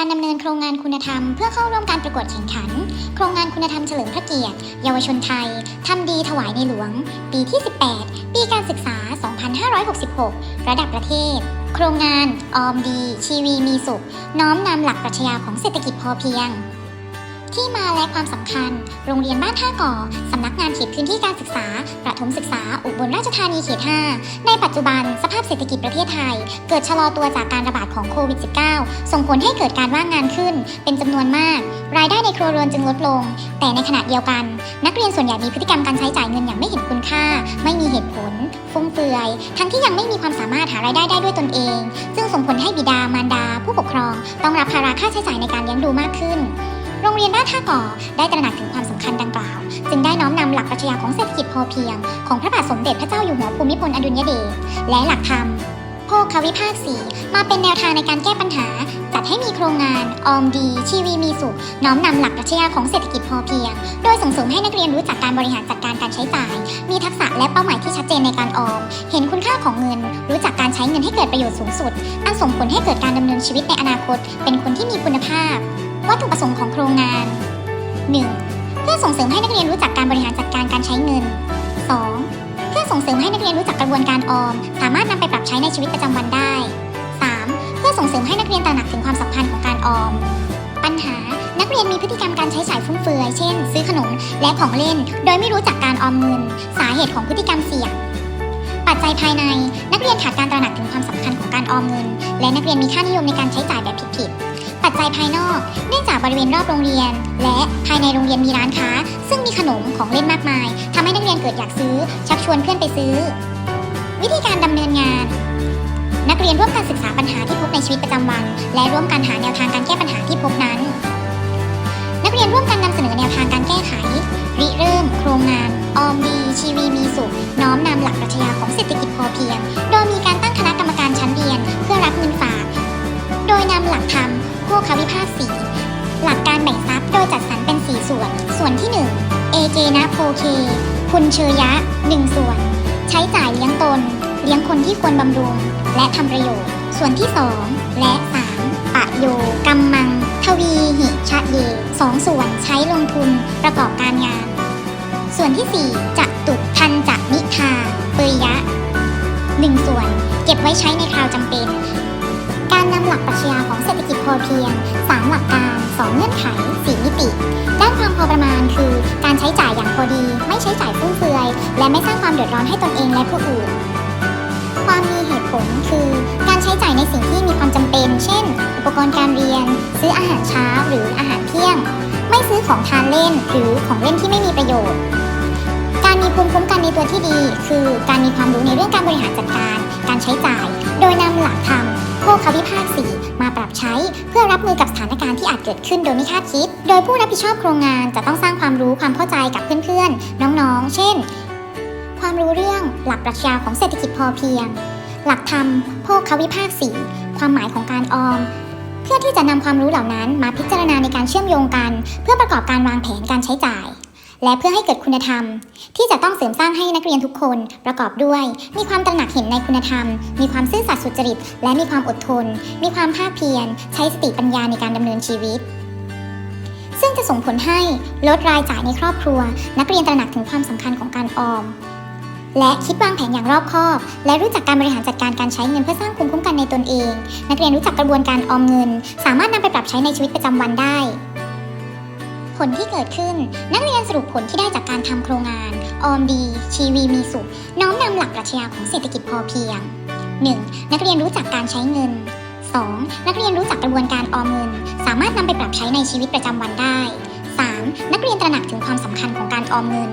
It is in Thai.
การดำเนินโครงงานคุณธรรมเพื่อเข้าร่วมการประกวดแข่งขัน โครงงานคุณธรรมเฉลิมพระเกียรติ เยาวชนไทยทำดีถวายในหลวง ปีที่ 18 ปีการศึกษา 2566 ระดับประเทศ โครงงาน ออมดี ชีวีมีสุข น้อมนำหลักปรัชญาของเศรษฐกิจพอเพียง ที่มาและความสำคัญ โรงเรียนบ้านท่าก่อสำนักงานเขตพื้นที่การ ถมศึกษาอุบลราชธานีเขต 5 ในปัจจุบันสภาพเศรษฐกิจประเทศไทย เกิดชะลอตัวจากการระบาดของโควิด -19 ส่งผลให้เกิดการว่างงานขึ้น เป็นจำนวนมาก รายได้ในครัวเรือนจึงลดลง แต่ในขณะเดียวกัน นักเรียนส่วนใหญ่มีพฤติกรรมการใช้จ่ายเงินอย่างไม่เห็นคุณค่า ไม่มีเหตุผล ฟุ่มเฟือย ทั้งที่ยังไม่มีความสามารถหารายได้ได้ด้วยตนเอง ซึ่งส่งผลให้บิดามารดา ผู้ปกครอง ต้องรับภาระค่าใช้จ่ายในการเลี้ยงดูมากขึ้น โรงเรียนบ้านท่าก่อได้ตระหนักถึงความสำคัญดังกล่าว จึงได้น้อมนำหลักปรัชญาของเศรษฐกิจพอเพียง ของพระบาทสมเด็จพระเจ้าอยู่หัวภูมิพลอดุลยเดชและหลักธรรมโภควิภาคสีมาเป็นแนวทางในการแก้ปัญหา จัดให้มีโครงงาน ออมดี ชีวีมีสุข น้อมนำหลักปรัชญาของเศรษฐกิจพอเพียง โดยส่งเสริมให้นักเรียนรู้จักการบริหารจัดการการใช้จ่าย มีทักษะและเป้าหมายที่ชัดเจนในการออม เห็นคุณค่าของเงิน รู้จักการใช้เงินให้เกิดประโยชน์สูงสุด อันส่งผลให้เกิดการดำเนินชีวิตในอนาคต เป็นคนที่มีคุณภาพ วัตถุประสงค์ของโครงงาน 1. เพื่อส่งเสริมให้นักเรียนรู้จักการบริหารจัดการการใช้เงิน 2. เพื่อส่งเสริมให้นักเรียนรู้จักกระบวนการออม สามารถนำไปปรับใช้ในชีวิตประจำวันได้ 3. เพื่อส่งเสริมให้นักเรียนตระหนักถึงความสำคัญของการออม ปัญหา นักเรียนมีพฤติกรรมการใช้จ่ายฟุ่มเฟือย เช่น ซื้อขนมและของเล่น โดยไม่รู้จักการออมเงิน สาเหตุของพฤติกรรมเสี่ยง ปัจจัยภายใน นักเรียนขาดการตระหนักถึงความสำคัญของการออมเงิน และนักเรียนมีค่านิยมในการใช้จ่ายแบบผิดๆ ปัจจัยภายนอก เนื่องจากบริเวณรอบโรงเรียน และภายในโรงเรียนมีร้านค้า ซึ่งมีขนมของเล่นมากมายทำให้นักเรียนเกิดอยากซื้อ ชักชวนเพื่อนไปซื้อ วิธีการดำเนินงาน นักเรียนร่วมกันศึกษาปัญหาที่พบในชีวิตประจำวัน และร่วมกันหาแนวทางการแก้ปัญหาที่พบนั้น นักเรียนร่วมกันนำเสนอแนวทางการแก้ไขริเริ่ม โครงงาน ออมดี ชีวีมีสุข น้อมนำหลักปรัชญาของเศรษฐกิจพอเพียง โดยมีการตั้ง ควิภาคสี หลักการแบ่งทรัพย์โดยจัดสรรเป็น 4 ส่วน ส่วนที่ 1 เอเจนะโพเค คุณเชยะ 1 ส่วน ใช้จ่ายเลี้ยงตน เลี้ยงคนที่ควรบำรุง และทำประโยชน์ ส่วนที่ 2 และ 3 ปะโยกัมมัง ทวีหิชะเยสองส่วนใช้ลงทุนประกอบการงาน ส่วนที่ 4จะตุทันจะนิทาเปยยะ 1 ส่วน เก็บไว้ใช้ในคราวจำเป็น การนำหลักปรัชญาของเศรษฐกิจพอเพียง 3 หลักการ 2 เงื่อนไข 4 มิติ ด้านความพอประมาณคือ การใช้จ่ายอย่างพอดี ไม่ใช้จ่ายฟุ่มเฟือย และไม่สร้างความเดือดร้อนให้ตนเองและผู้อื่น ความมีเหตุผลคือ การใช้จ่ายในสิ่งที่มีความจำเป็น เช่น อุปกรณ์การเรียน ซื้ออาหารเช้าหรืออาหารเที่ยง ไม่ซื้อของทานเล่นหรือของเล่นที่ไม่มีประโยชน์ การมีภูมิคุ้มกันในตัวที่ดี คือการมีความรู้ในเรื่องการบริหารจัดการ การใช้จ่าย โดยนำหลักธรรมโภควิภาคสีมาปรับใช้เพื่อรับมือกับสถานการณ์ที่อาจเกิดขึ้นโดยไม่คาดคิด โดยผู้รับผิดชอบโครงงานจะต้องสร้างความรู้ความเข้าใจกับเพื่อนๆ น้องๆ เช่น ความรู้เรื่องหลักปรัชญาของเศรษฐกิจพอเพียง หลักธรรมโภควิภาคสีความหมายของการออมเพื่อที่จะนำความรู้เหล่านั้นมาพิจารณาในการเชื่อมโยงกัน เพื่อประกอบการวางแผนการใช้จ่าย และเพื่อให้เกิดคุณธรรม ที่จะต้องเสริมสร้างให้นักเรียนทุกคนประกอบด้วย มีความตระหนักเห็นในคุณธรรม มีความซื่อสัตย์สุจริต และมีความอดทน มีความภาคเพียร ใช้สติปัญญาในการดำเนินชีวิต ซึ่งจะส่งผลให้ลดรายจ่ายในครอบครัว นักเรียนตระหนักถึงความสำคัญของการออมและคิดวางแผนอย่างรอบคอบ และรู้จักการบริหารจัดการการใช้เงินเพื่อสร้างภูมิคุ้มกันในตนเอง นักเรียนรู้จักกระบวนการออมเงิน สามารถนำไปปรับใช้ในชีวิตประจำวันได้ ผลที่เกิดขึ้น นักเรียนสรุปผลที่ได้จากการทำโครงงาน ออมดี ชีวีมีสุข น้อมนำหลักปรัชญาของเศรษฐกิจพอเพียง 1. นักเรียนรู้จักการใช้เงิน 2. นักเรียนรู้จักกระบวนการออมเงิน สามารถนำไปปรับใช้ในชีวิตประจำวันได้ 3. นักเรียนตระหนักถึงความสำคัญของการออมเงิน